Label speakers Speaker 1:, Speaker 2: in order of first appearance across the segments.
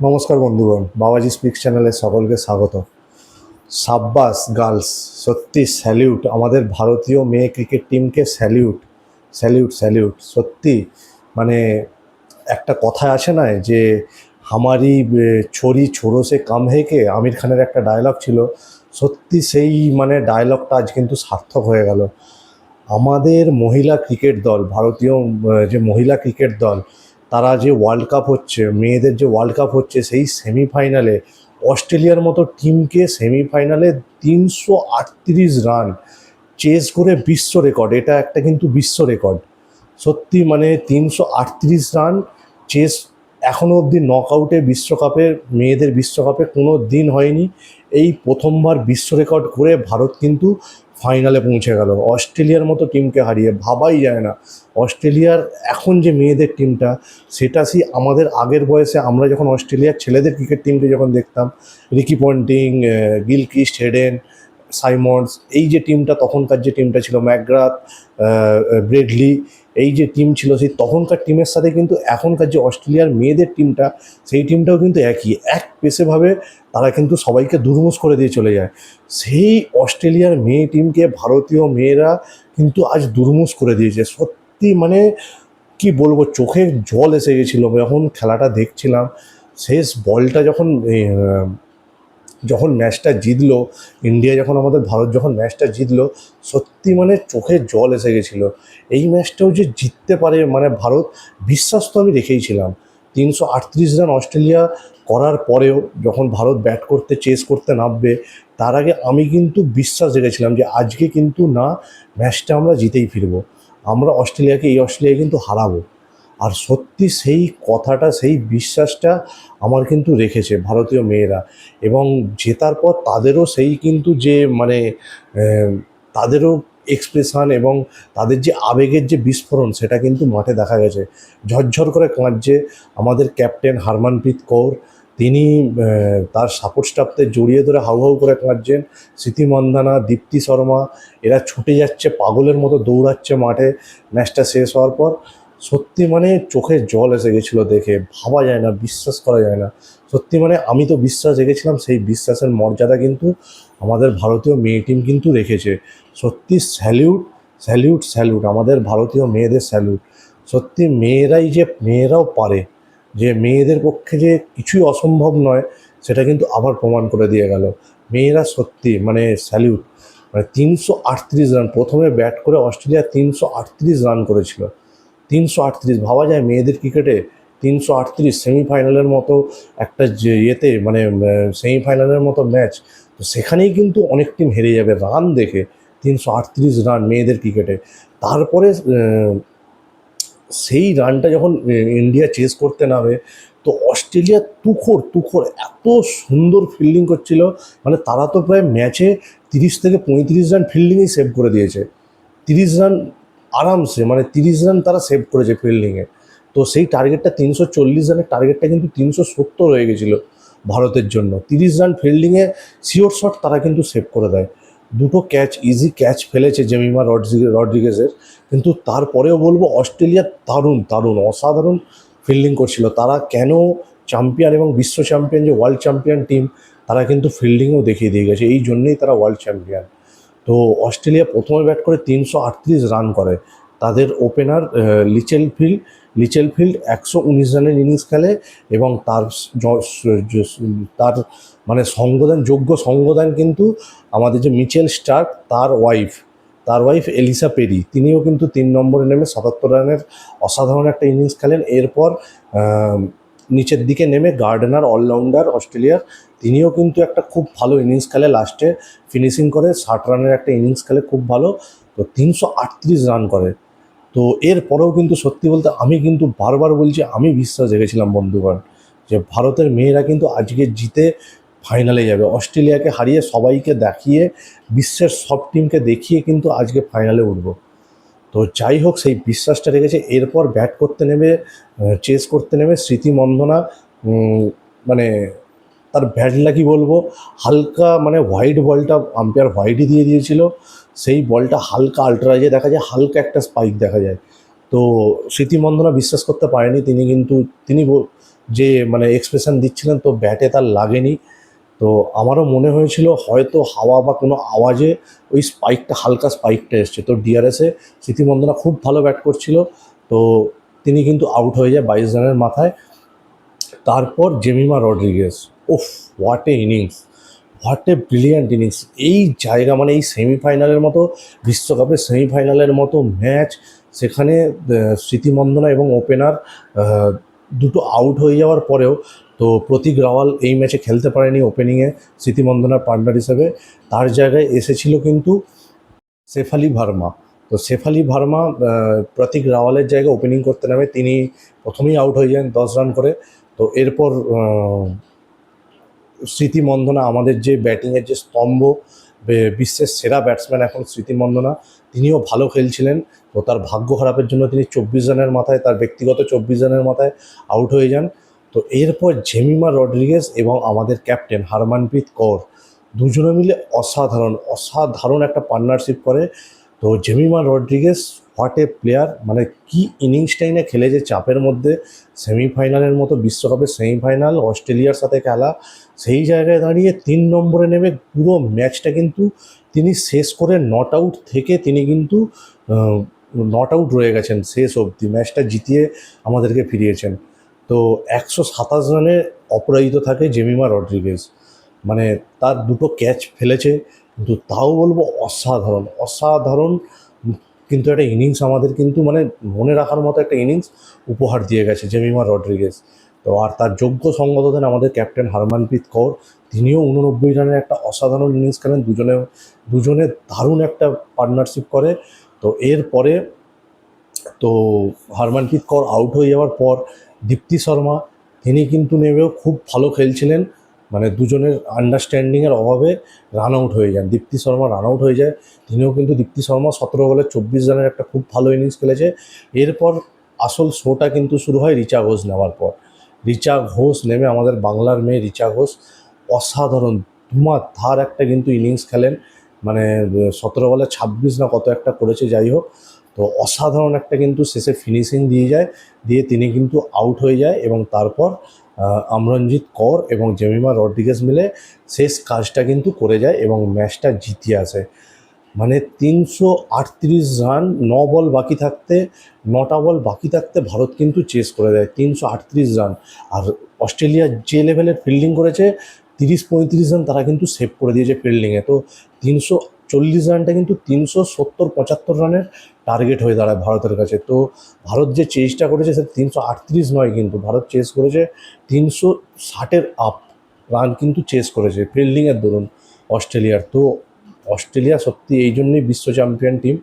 Speaker 1: নমস্কার বন্ধুগণ, বাবাজি স্পিক চ্যানেলে সকলকে স্বাগত। সাব্বাস গার্লস, সত্যি স্যালিউট, আমাদের ভারতীয় মেয়ে ক্রিকেট টিমকে স্যালিউট স্যালিউট স্যালিউট। সত্যি মানে একটা কথা আছে না যে, হামারি ছড়ি ছোড়ো সে কাম হেকে আমির খানের একটা ডায়লগ ছিল। সত্যি সেই মানে ডায়লগটা আজ কিন্তু সার্থক হয়ে গেল। আমাদের মহিলা ক্রিকেট দল, ভারতীয় যে মহিলা ক্রিকেট দল তারা যে ওয়ার্ল্ড কাপ হচ্ছে, মেয়েদের যে ওয়ার্ল্ড কাপ হচ্ছে, সেই সেমিফাইনালে অস্ট্রেলিয়ার মতো টিমকে সেমিফাইনালে তিনশো আটত্রিশ রান চেস করে বিশ্ব রেকর্ড এটা একটা কিন্তু বিশ্ব রেকর্ড সত্যি মানে তিনশো আটত্রিশ রান চেস এখনও অবধি নকআউটে বিশ্বকাপে, মেয়েদের বিশ্বকাপে কোনো দিন হয়নি। এই প্রথমবার বিশ্ব রেকর্ড করে ভারত কিন্তু ফাইনালে পৌঁছে গেল। অস্ট্রেলিয়ার মতো টিমকে হারিয়ে ভাবাই যায় না। অস্ট্রেলিয়ার এখন যে মেয়েদের টিমটা সেটা সেই আমাদের আগের বয়সে আমরা যখন অস্ট্রেলিয়ার ছেলেদের ক্রিকেট টিমকে যখন দেখতাম, Ricky Ponting Gilchrist, Hayden Symonds এই যে টিমটা তখনকার যে টিমটা ছিল, ম্যাকগ্রাথ ব্রেডলি এই যে টিম ছিল, সেই তখনকার টিমের সাথে কিন্তু এখনকার যে অস্ট্রেলিয়ার মেয়েদের টিমটা সেই টিমটাও কিন্তু একই। এক পেশেভাবে তারা কিন্তু সবাইকে দুর্মুষ করে দিয়ে চলে যায়। সেই অস্ট্রেলিয়ার মেয়ে টিমকে ভারতীয় মেয়েরা কিন্তু আজ দুর্মুষ করে দিয়েছে। সত্যি মানে কি বলব চোখে জল এসে গেছিল। যখন খেলাটা দেখছিলাম, শেষ বলটা যখন যখন ম্যাচটা জিতলো, ইন্ডিয়া যখন আমাদের, ভারত যখন ম্যাচটা জিতলো, সত্যি মানে চোখে জল এসে গেছিল। এই ম্যাচটাও যে জিততে পারে মানে ভারত বিশ্বাস তো আমি রেখেইছিলাম তিনশো আটত্রিশ রান অস্ট্রেলিয়া করার পরেও যখন ভারত ব্যাট করতে, চেস করতে নামবে, তার আগে আমি কিন্তু বিশ্বাস রেখেছিলাম যে আজকে কিন্তু না, ম্যাচটা আমরা জিতেই ফিরবো। আমরা অস্ট্রেলিয়াকে, এই অস্ট্রেলিয়া কিন্তু হারাবো। আর সত্যি সেই কথাটা, সেই বিশ্বাসটা আমার কিন্তু রেখেছে ভারতীয় মেয়েরা। এবং জেতার পর তাদেরও সেই কিন্তু যে মানে তাদেরও এক্সপ্রেশন এবং তাদের যে আবেগের যে বিস্ফোরণ, সেটা কিন্তু মাঠে দেখা গেছে। ঝরঝর করে কাঁদছে আমাদের ক্যাপ্টেন হারমানপ্রীত কৌর। তিনি তার সাপোর্ট স্টাফদের জড়িয়ে ধরে হাউ হাউ করে কাঁদছেন। স্মৃতি মন্দানা, দীপ্তি শর্মা, এরা ছুটে যাচ্ছে, পাগলের মতো দৌড়াচ্ছে মাঠে। ম্যাচটা শেষ হওয়ার পর সত্যি মানে চোখে জল এসে গেছিল দেখে, ভাবা যায় না, বিশ্বাস করা যায় না। সত্যি মানে আমি তো বিশ্বাস রেখেছিলাম, সেই বিশ্বাসের মর্যাদা কিন্তু আমাদের ভারতীয় মেয়ে টিম কিন্তু রেখেছে। সত্যি স্যালিউট স্যালিউট স্যালিউট আমাদের ভারতীয় মেয়েদের স্যালিউট সত্যি মেয়েরাই যে, মেয়েরাও পারে, যে মেয়েদের পক্ষে যে কিছুই অসম্ভব নয়, সেটা কিন্তু আবার প্রমাণ করে দিয়ে গেল। মেয়েরা সত্যি মানে স্যালিউট মানে তিনশো আটত্রিশ রান প্রথমে ব্যাট করে অস্ট্রেলিয়া তিনশো আটত্রিশ রান করেছিল। তিনশো আটত্রিশ, ভাবা যায় মেয়েদের ক্রিকেটে তিনশো আটত্রিশ সেমিফাইনালের মতো একটা ইয়েতে মানে সেমিফাইনালের মতো ম্যাচ। তো সেখানেই কিন্তু অনেক টিম হেরে যাবে রান দেখে, তিনশো আটত্রিশ রান মেয়েদের ক্রিকেটে। তারপরে সেই রানটা যখন ইন্ডিয়া চেস করতে নামে, তো অস্ট্রেলিয়া তুখোর তুখোর এত সুন্দর ফিল্ডিং করছিল মানে তারা তো প্রায় ম্যাচে তিরিশ থেকে পঁয়ত্রিশ রান ফিল্ডিংই সেভ করে দিয়েছে। তিরিশ রান আরামসে মানে তিরিশ রান তারা সেভ করেছে ফিল্ডিংয়ে তো সেই টার্গেটটা তিনশো চল্লিশ রানের টার্গেটটা কিন্তু তিনশো সত্তর হয়ে গেছিল ভারতের জন্য। তিরিশ রান ফিল্ডিংয়ে শিওর শট তারা কিন্তু সেভ করে দেয়। দুটো ক্যাচ ইজি ক্যাচ ফেলেছে জেমিমা রড্রিগে, রড্রিগেজের। কিন্তু তারপরেও বলব অস্ট্রেলিয়া দারুণ দারুণ, অসাধারণ ফিল্ডিং করছিল। তারা কেন চ্যাম্পিয়ন এবং বিশ্ব চ্যাম্পিয়ন যে ওয়ার্ল্ড চ্যাম্পিয়ন টিম তারা কিন্তু ফিল্ডিংও দেখিয়ে দিয়ে গেছে। এই জন্যেই তারা ওয়ার্ল্ড চ্যাম্পিয়ন তো অস্ট্রেলিয়া প্রথমে ব্যাট করে তিনশো আটত্রিশ রান করে। তাদের opener Litchfield Litchfield একশো উনিশ রানের ইনিংস খেলে এবং তার তার মানে সঙ্গদান, যোগ্য সঙ্গদান কিন্তু আমাদের যে মিচেল স্টার্ক, তার ওয়াইফ তার ওয়াইফ এলিসা পেরি। তিনিও কিন্তু তিন নম্বরে নেমে সাতাত্তর রানের অসাধারণ একটা ইনিংস খেলেন। এরপর নিচের দিকে নেমে গার্ডেনার, অলরাউন্ডার, অস্ট্রেলিয়ার, তিনিও কিন্তু একটা খুব ভালো ইনিংস খেলে লাস্টে ফিনিশিং করে, ষাট রানের একটা ইনিংস খেলে খুব ভালো, তো তিনশো আটত্রিশ রান করে। তো এরপরেও কিন্তু সত্যি বলতে আমি কিন্তু বারবার বলছি, আমি বিশ্বাস রেখেছিলাম বন্ধুগণ, যে ভারতের মেয়েরা কিন্তু আজকে জিতে ফাইনালে যাবে। অস্ট্রেলিয়াকে হারিয়ে সবাইকে দেখিয়ে, বিশ্বের সব টিমকে দেখিয়ে কিন্তু আজকে ফাইনালে উঠব। তো যাই হোক, সেই বিশ্বাসটা রেখেছে। এরপর ব্যাট করতে নেমে চেস করতে নেমে স্মৃতি মন্দনা মানে তার ব্যাট লাগি বলব, হালকা মানে হোয়াইট বলটা আম্পায়ার হোয়াইটই দিয়ে দিয়েছিল। সেই বলটা হালকা আল্ট্রাইজে দেখা যায়, হালকা একটা স্পাইক দেখা যায়। তো স্মৃতি মন্দনা বিশ্বাস করতে পারেনি, তিনি কিন্তু, তিনি যে মানে এক্সপ্রেশন দিচ্ছিলেন, তো ব্যাটে তার লাগেনি। তো আমারও মনে হয়েছিল হয়তো হাওয়া বা কোনো আওয়াজে ওই স্পাইকটা হালকা স্পাইকটা এসছে। তো ডিআরএসে স্মৃতিমন্দনা খুব ভালো ব্যাট করছিল। তো তিনি কিন্তু আউট হয়ে যায় বাইশ রানের মাথায়। তারপর Jemimah Rodrigues oof what a innings what a brilliant innings এই জায়গা মানে এই সেমিফাইনালের মতো, বিশ্বকাপের সেমিফাইনালের মতো ম্যাচ সেখানে স্মৃতিমন্দনা এবং ওপেনার দুটো আউট হয়ে যাওয়ার পরেও তো প্রতীক রাওয়াল এই ম্যাচে খেলতে পারেনি ওপেনিংয়ে স্মৃতিমন্দনার পার্টনার হিসেবে। তার জায়গায় এসেছিল কিন্তু শেফালি ভার্মা। তো শেফালি ভার্মা প্রতীক রাওয়ালের জায়গায় ওপেনিং করতে নামে তিনি প্রথমেই আউট হয়ে যান দশ রান করে। তো এরপর আহ, স্মৃতি মন্দনা আমাদের যে ব্যাটিংয়ের যে স্তম্ভ বিশ্বের সেরা ব্যাটসম্যান এখন স্মৃতি মন্দনা তিনিও ভালো খেলছিলেন তো তার ভাগ্য খারাপের জন্য তিনি চব্বিশ রানের মাথায় তার ব্যক্তিগত চব্বিশ রানের মাথায় আউট হয়ে যান। তো এরপর জেমিমা রড্রিগেজ এবং আমাদের ক্যাপ্টেন হারমানপ্রীত কৌর দুজনে মিলে অসাধারণ অসাধারণ একটা পার্টনারশিপ করে। তো Jemimah Rodrigues what a player মানে কি ইনিংসটাই না খেলেছে চাপের মধ্যে সেমিফাইনালের মতো বিশ্বকাপের সেমিফাইনাল অস্ট্রেলিয়ার সাথে খেলা, সেই জায়গায় দাঁড়িয়ে তিন নম্বরে নেমে পুরো ম্যাচটা কিন্তু তিনি শেষ করে নট আউট থেকে তিনি কিন্তু নট আউট রয়ে গেছেন শেষ অবধি। ম্যাচটা জিতিয়ে আমাদেরকে ফিরিয়েছেন। তো একশো সাতাশ রানে অপরাজিত থাকে জেমিমা রড্রিগেজ। মানে তার দুটো ক্যাচ ফেলেছে, কিন্তু তাও বলব অসাধারণ অসাধারণ কিন্তু একটা ইনিংস আমাদের কিন্তু মানে মনে রাখার মতো একটা ইনিংস উপহার দিয়ে গেছে জেমিমা রড্রিগেজ। তো আর তার যোগ্য সঙ্গত দেন আমাদের ক্যাপ্টেন হারমানপ্রীত কৌর, তিনিও উননব্বই রানের একটা অসাধারণ ইনিংস খেলেন, দুজনে দুজনে দারুণ একটা পার্টনারশিপ করে। তো এরপরে তো হারমানপ্রীত কৌর আউট হয়ে যাওয়ার পর দীপ্তি শর্মা, তিনি কিন্তু নেমেও খুব ভালো খেলছিলেন। মানে দুজনের আন্ডারস্ট্যান্ডিংয়ের অভাবে রান আউট হয়ে যান। দীপ্তি শর্মা রান আউট হয়ে যায়, তিনিও কিন্তু দীপ্তি শর্মা সতেরো বলে চব্বিশ রানের একটা খুব ভালো ইনিংস খেলেছে। এরপর আসল শোটা কিন্তু শুরু হয় রিচা ঘোষ নেওয়ার পর। রিচা ঘোষ নেমে আমাদের বাংলার মেয়ে রিচা ঘোষ, অসাধারণ ধার একটা কিন্তু ইনিংস খেলেন। মানে সতেরো বলে ছাব্বিশ না কত একটা করেছে, যাই হোক। তো অসাধারণ একটা কিন্তু শেষে ফিনিশিং দিয়ে যায় দিয়ে তিনি কিন্তু আউট হয়ে যায় এবং তারপর আহ, আমরণজিৎ কর এবং জেমিমা রড্রিগেজ মিলে শেষ কাজটা কিন্তু করে যায় এবং ম্যাচটা জিতিয়ে আসে। মানে তিনশো আটত্রিশ রান ন বল বাকি থাকতে নটা বল বাকি থাকতে ভারত কিন্তু চেস করে দেয় তিনশো আটত্রিশ রান। আর অস্ট্রেলিয়া যে লেভেলের ফিল্ডিং করেছে তিরিশ পঁয়ত্রিশ রান তারা কিন্তু সেভ করে দিয়েছে ফিল্ডিংয়ে তো তিনশো চল্লিশ রানটা কিন্তু তিনশো সত্তর পঁচাত্তর রানের টার্গেট হয়ে দাঁড়ায় ভারতের কাছে। তো ভারত যে চেসটা করেছে, সেটা তিনশো আটত্রিশ নয় কিন্তু, ভারত চেস করেছে তিনশো ষাটের আপ রান কিন্তু চেস করেছে ফিল্ডিংয়ের দরুন অস্ট্রেলিয়ার। তো অস্ট্রেলিয়া সত্যি এই জন্যই বিশ্ব চ্যাম্পিয়ন টিম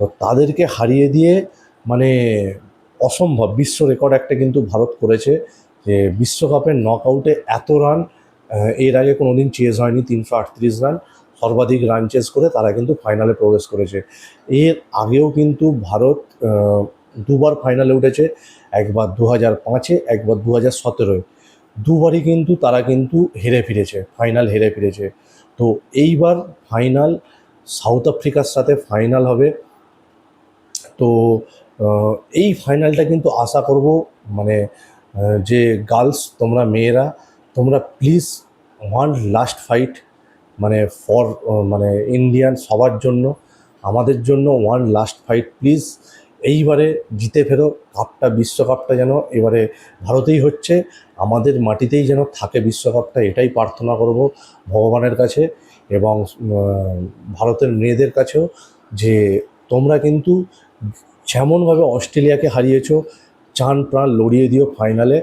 Speaker 1: তো তাদেরকে হারিয়ে দিয়ে মানে অসম্ভব, বিশ্ব রেকর্ড একটা কিন্তু ভারত করেছে যে বিশ্বকাপের নক আউটে এত রান এর আগে কোনো দিন চেস হয়নি, তিনশো আটত্রিশ রান সর্বাধিক রান চেস করে তারা কিন্তু ফাইনালে প্রবেশ করেছে। এর আগেও কিন্তু ভারত দুবার ফাইনালে উঠেছে, একবার দু হাজার পাঁচে, একবার দু হাজার সতেরোয়। দুবারই কিন্তু তারা কিন্তু হেরে ফিরেছে ফাইনাল হেরে ফিরেছে। তো এইবার ফাইনাল সাউথ আফ্রিকার সাথে ফাইনাল হবে। তো এই ফাইনালটা কিন্তু আশা করব মানে যে গার্লস তোমরা মেয়েরা, তোমরা প্লিজ ওয়ান লাস্ট ফাইট মানে ফর মানে ইন্ডিয়ান সবার জন্য, আমাদের জন্য ওয়ান লাস্ট ফাইট প্লিজ এইবারে জিতে ফেরো কাপটা বিশ্বকাপটা যেন এবারে ভারতেই হচ্ছে, আমাদের মাটিতেই যেন থাকে বিশ্বকাপটা, এটাই প্রার্থনা করব ভগবানের কাছে এবং ভারতের মেয়েদের কাছেও যে তোমরা কিন্তু যেমনভাবে অস্ট্রেলিয়াকে হারিয়েছো, চান প্রাণ লড়িয়ে দিও ফাইনালে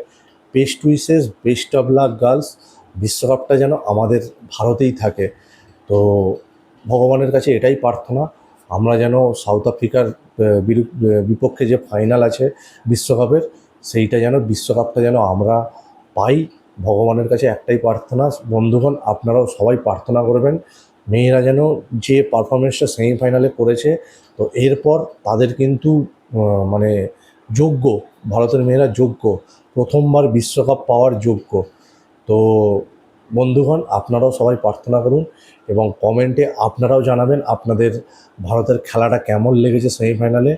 Speaker 1: best wishes best of luck girls বিশ্বকাপটা যেন আমাদের ভারতেই থাকে। তো ভগবানের কাছে এটাই প্রার্থনা, আমরা যেন সাউথ আফ্রিকার বিপক্ষে যে ফাইনাল আছে বিশ্বকাপের, সেইটা যেন বিশ্বকাপটা যেন আমরা পাই। ভগবানের কাছে একটাই প্রার্থনা, বন্ধুগণ, আপনারাও সবাই প্রার্থনা করবেন। মেয়েরা যেন যে পারফরমেন্সটা সেমিফাইনালে করেছে, তো এরপর তাদের কিন্তু মানে যোগ্য, ভারতের মেয়েরা যোগ্য, প্রথমবার বিশ্বকাপ পাওয়ার যোগ্য। তো বন্ধুগণ, আপনারাও সবাই প্রার্থনা করুন এবং কমেন্টে আপনারাও জানাবেন আপনাদের ভারতের খেলাটা কেমন লেগেছে সেমিফাইনালে।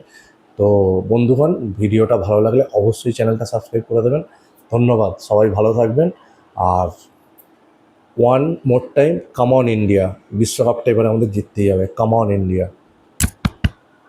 Speaker 1: তো বন্ধুগণ, ভিডিওটা ভালো লাগলে অবশ্যই চ্যানেলটা সাবস্ক্রাইব করে দেবেন। ধন্যবাদ, সবাই ভালো থাকবেন। আর one more time come on India বিশ্বকাপটা এবারে আমাদের জিততেই হবে কাম অন ইন্ডিয়া